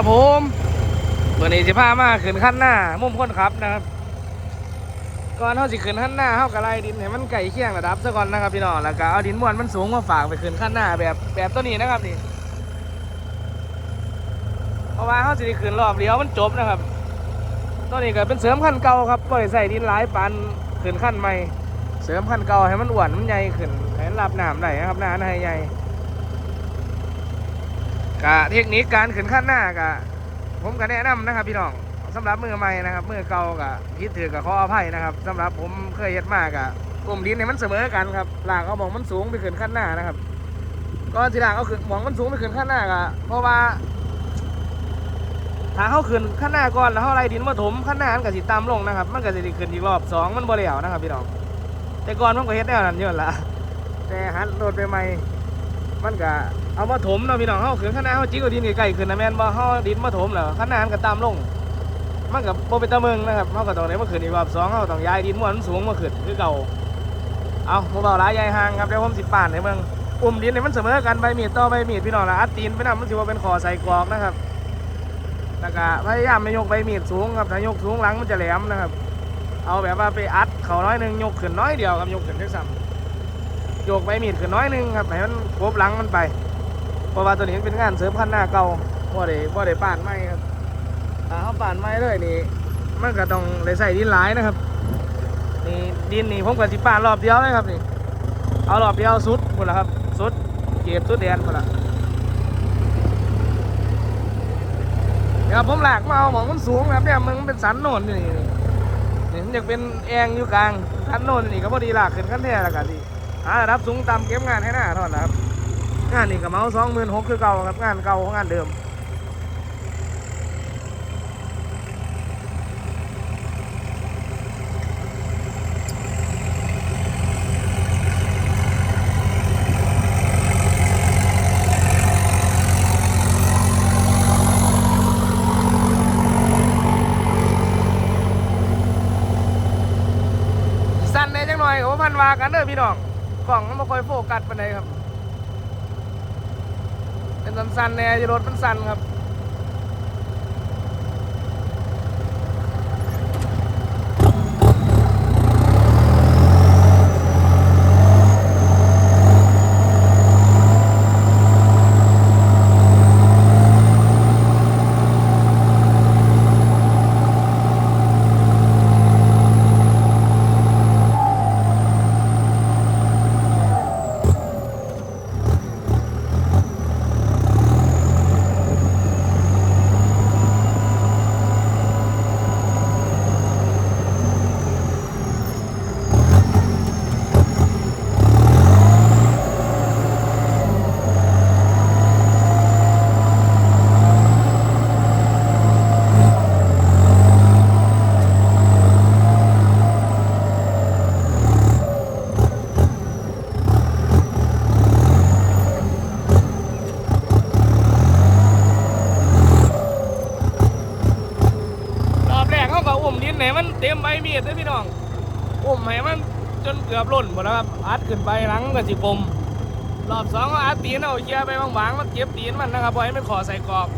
ครับผมวันนี้สิพามาขึ้นขั้นหน้า มุมคนขับนะครับ ก่อนเขาสิขึ้นขั้นหน้าเขากระไรดินให้มันไก่เคียงระดับซะก่อนนะครับพี่น้องแล้วก็เอาดินม้วนมันสูงมาฝากไปขึ้นขั้นหน้าแบบแบบตัวนี้นะครับนี่เพราะว่าเขาสิได้ขึ้นรอบเดียวมันจบนะครับตัวนี้ก็เป็นเสริมขั้นเก่าครับก็ได้ใส่ดินหลายปันขึ้นขั้นใหม่ เสริมขั้นเก่าให้มันอ้วนมันใหญ่ขึ้นให้มันรับน้ำได้นะครับหน้าให้ใหญ่ กะเทคนิคการขึ้นขั้นหน้ากะ ผมก็แนะนำนะครับ พี่น้องสำหรับมือใหม่นะครับมือเก่ากะพิดถือกับข้ออภัยนะครับสำหรับผมเคยเฮ็ดมากะกลุ่มดินเนี่ยมันเสมอกันครับหลากเอาหมองมันสูงไปขึ้นขั้นหน้านะครับก็ที่หลากเอาขึ้นหมองมันสูงไปขึ้นขั้นหน้ากะเพราะว่าถ้าเขาขึ้นขั้นหน้าก่อนแล้วเขาไล่ดินมาถมขั้นหน้ามันก็สิตามลงนะครับ มันก็จะขึ้นอีกรอบสองมันบ่แล้วนะครับพี่น้องแต่ก่อนมันก็เฮ็ดแนวนั้นเยอะละแต่หันโดดไปใหม่มันก็ เอามาถมเนาะพี่น้องเฮาขึ้นข้างหน้าเฮาจิกเอาดินใกล้ๆขึ้นนะแม่นบ่เฮาดินมาถมแล้วข้างหน้ามันก็ตามลงมันก็บ่เป็นตะเมืองนะครับเฮาก็ต้องได้มาขึ้นอีกรอบสองเฮาต้องย้ายดินม้วนสูงมาขึ้นคือเก่าเอาบ่เบาหลายใหญ่ห่างครับเดี๋ยวผมสิป่านให้เบิ่งอุ้มดินให้มันเสมอกันใบมีดต่อใบมีดพี่น้องละอัดตีนไปนํมันสิว่าเป็นคอใส่กรอกนะครับแล้วก็พยายามไม่ยกใบมีดสูงครับถ้ายกสูงหลังมันจะแหลมนะครับ เอาแบบว่าไปอัดเขาน้อยหนึงยกขึ้นน้อยเดียวครับยกขึ้นได้ซ้ำยกใบมีดขึ้นน้อยหนึงครับให้มันครบหลังมันไป เพราะว่าตัวนี้มันเป็นงานเสริมพันหน้าเก่าบ่ได้บ่ได้ป่านไม้ครับถ้าเขาป่านไม้เลยนี่มันก็ต้องได้ใส่ดินหลายนะครับนี่ดินนี่ผมก็สิป่านรอบเดียวเลยครับนี่เอารอบเดียวสุดหมดแล้วครับสุดเก็บสุดแดนหมดละเดี๋ยวผมหลากมาเอาหมองมันสูงครับเนี่ยมึงเป็นสันโน่นนี่นี่มันอยากเป็นแองอยู่กลางสันโน่นนี่ก็พอดีหลากขึ้นขั้นแท้แล้วกันดิหาระดับสูงตามเก็บงานให้หน้าเท่านั้นนะครับ งานนี่กับเมาสองหมื่นหกคือเก่าครับงานเก่าของงานเดิมสั้นแหน่จังหน่อยโอ้พันวากันเด้อพี่น้องกล่องมันไม่ค่อยโฟกัสปานใดครับ เป็นสั้นๆแน่ยรถมันสั้นครับ รอบแรกเขาก็อุ้มดินให้มันเต็มใบมีดเลยพี่น้องอุ้มให้มันจนเกือบล่นหมดแล้วครับอัดขึ้นไปหลังกับสิกลมรอบสองก็อัดตีนเอาเชียร์ไปบางๆมันเก็บตีนมันนะครับพอให้มันขอใส่กรอบ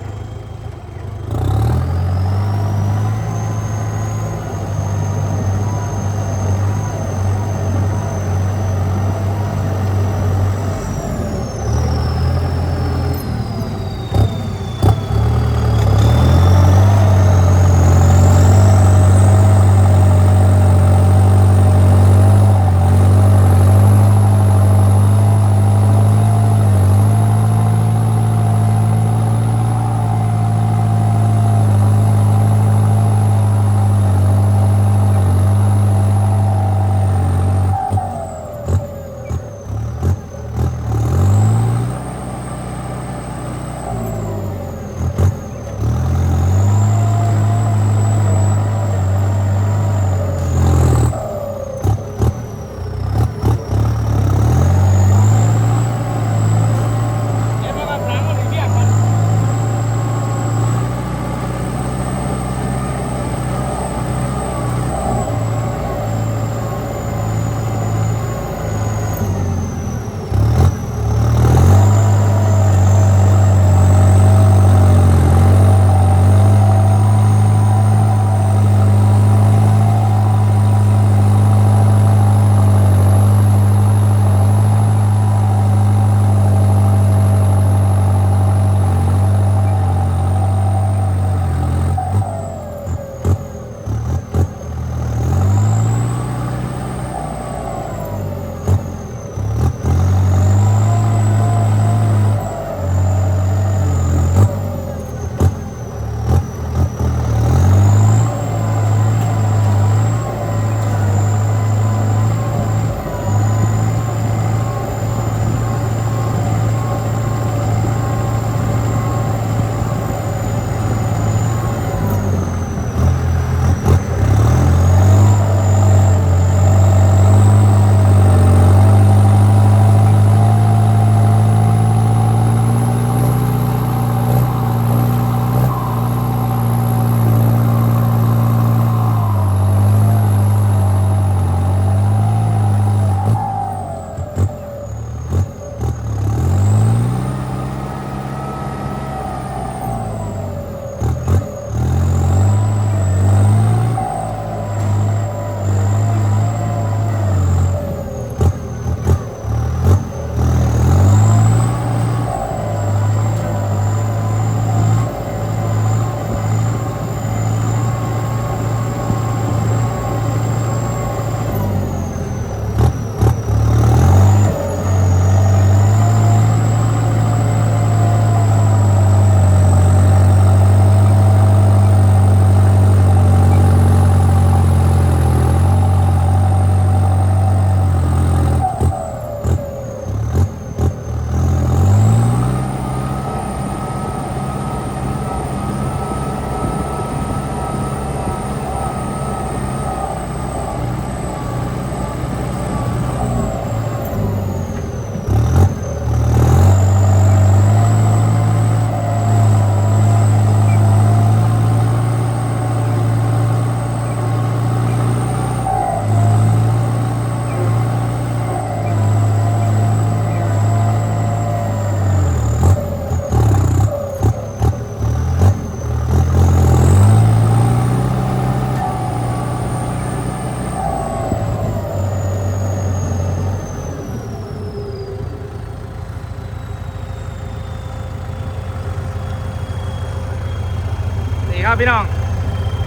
นี่ครับพี่น้อง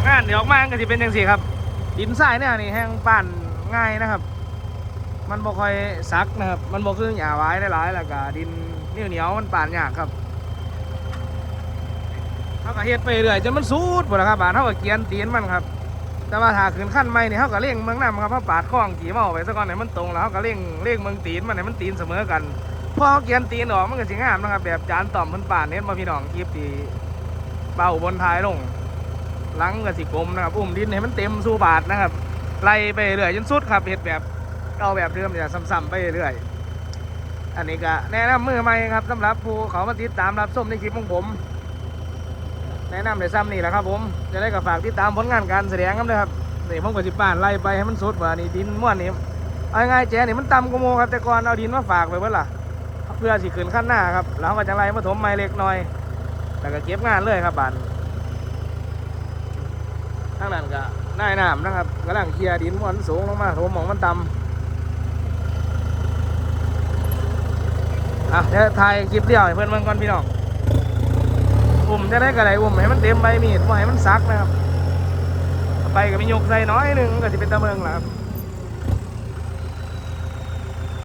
งานเดี๋ยวออกมาก็จะเป็นจังสี่ครับ ดินทรายเนี่ยนี่แห้งปั่นง่ายนะครับ มันบ่ค่อยซักนะครับ มันบ่คือหญ้าไว้หลายๆแล้วก็ดินเหนียวเหนียวมันปั่นยากครับเขาก็เฮ็ดไปเรื่อยจนมันสูดหมดแล้วครับบานเขาก็เกียนตีนมันครับ แต่ว่าถ้าขึ้นขั้นใหม่เนี่ยเขาก็เร่งเมืองน้ำครับเขาปาดข้องขี่เมาไปซะก่อนให้มันตรงแล้วเขาก็เร่งเร่งเมืองตีนมันให้มันตีนเสมอกันพอเขาเกียนตีนออกมันก็สิงามนะครับแบบจานต่อมเพิ่นป่านเน็ตมาพี่น้องคลิปที่ เบาบนท้ายลงหลังกับสิกลมนะครับอุ้มดินให้มันเต็มสู่บาทนะครับไล่ไปเรื่อยจนสุดครับเห็ดแบบเก่าแบบเดิมเนี่ยซ้ำๆไปเรื่อยอันนี้ก็แนะนำมือใหม่ครับสำหรับผู้เขามาติดตามรับชมในคลิปของผม แนะนำในซ้ำนี่แหละครับ ผมจะได้กับฝากติดตามผลงานการแสดงครับนะครับนี่ผมก็สิบป่านไล่ไปให้มันสุดว่านี่ดินม้วนนี่เอาง่ายๆแจนี่มันต่ำกโมครับแต่ก่อนเอาดินมาฝากไปเพื่อล่ะเพื่อสิขึ้นขั้นหน้าครับแล้วก็จะไล่มาถมไม้เล็กน้อย แล้วก็เก็บงานเลยครับบานทางนั้นก็นายน้ำนะครับกำลังเคลียร์ดินมันสูงลงมาโถมมองมันต่ำอะเดี๋ยวถ่ายคลิปเดียวให้เพื่อนเมืองก่อนพี่น้องอุ่มจะได้กระไรอุ่มให้มันเต็มใบมีดว่าให้มันซักนะครับ ไปก็มียกใส่น้อยหนึ่งก็จะเป็นตะเมืองแหละครับ